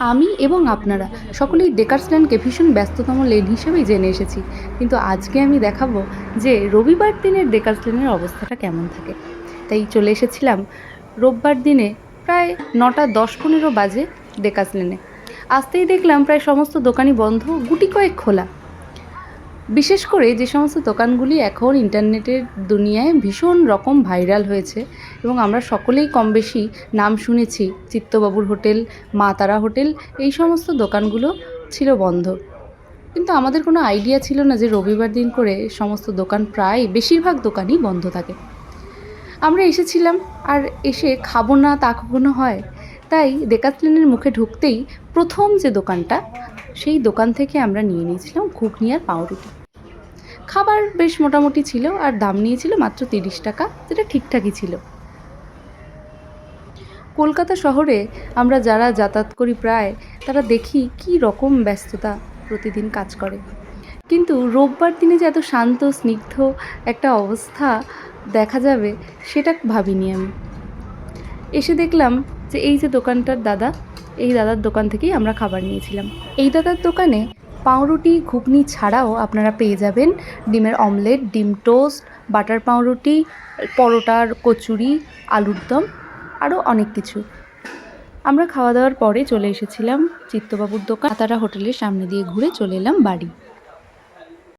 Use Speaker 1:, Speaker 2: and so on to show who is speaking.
Speaker 1: আমি এবং আপনারা সকলেই ডেকার্সল্যান্ডকে ভীষণ ব্যস্ততম লেন হিসেবেই জেনে এসেছি। কিন্তু আজকে আমি দেখাবো যে রবিবার দিনের ডেকার্সল্যান্ডের অবস্থাটা কেমন থাকে। তাই চলে এসেছিলাম রোববার দিনে প্রায় নটা দশ পনেরো বাজে ডেকার্সল্যান্ডে আসতেই দেখলাম প্রায় সমস্ত দোকানই বন্ধ, গুটি কয়েক খোলা। বিশেষ করে যে সমস্ত দোকানগুলি এখন ইন্টারনেটের দুনিয়ায় ভীষণ রকম ভাইরাল হয়েছে এবং আমরা সকলেই কম বেশি নাম শুনেছি, চিত্তবাবুর হোটেল, মা তারা হোটেল, এই সমস্ত দোকানগুলো ছিল বন্ধ। কিন্তু আমাদের কোনো আইডিয়া ছিল না যে রবিবার দিন করে সমস্ত দোকান প্রায় বেশিরভাগ দোকানই বন্ধ থাকে। আমরা এসেছিলাম আর এসে খাব না তা কখনো হয়? তাই ডেকাথলিনের মুখে ঢুকতেই প্রথম যে দোকানটা, সেই দোকান থেকে আমরা নিয়ে নিয়েছিলাম ঘুগনি আর পাউরুটি। খাবার বেশ মোটামুটি ছিল আর দাম নিয়েছিল মাত্র তিরিশ টাকা, যেটা ঠিকঠাকই ছিল। কলকাতা শহরে আমরা যারা যাতায়াত করি প্রায়, তারা দেখি কি রকম ব্যস্ততা প্রতিদিন কাজ করে। কিন্তু রোববার দিনে যে এত শান্ত, স্নিগ্ধ একটা অবস্থা দেখা যাবে, সেটা ভাবিনি আমি। এসে দেখলাম যে এই যে দোকানটার দাদা, এই দাদার দোকান থেকেই আমরা খাবার নিয়েছিলাম। এই দাদার দোকানে পাউরুটি, ঘুগনি ছাড়াও আপনারা পেয়ে যাবেন ডিমের অমলেট, ডিম টোস্ট, বাটার পাউরুটি, পরোটার কচুরি, আলুর দম, আরও অনেক কিছু। আমরা খাওয়া দাওয়ার পরে চলে এসেছিলাম চিত্তবাবুর দোকান। তারা হোটেলের সামনে দিয়ে ঘুরে চলে এলাম বাড়ি।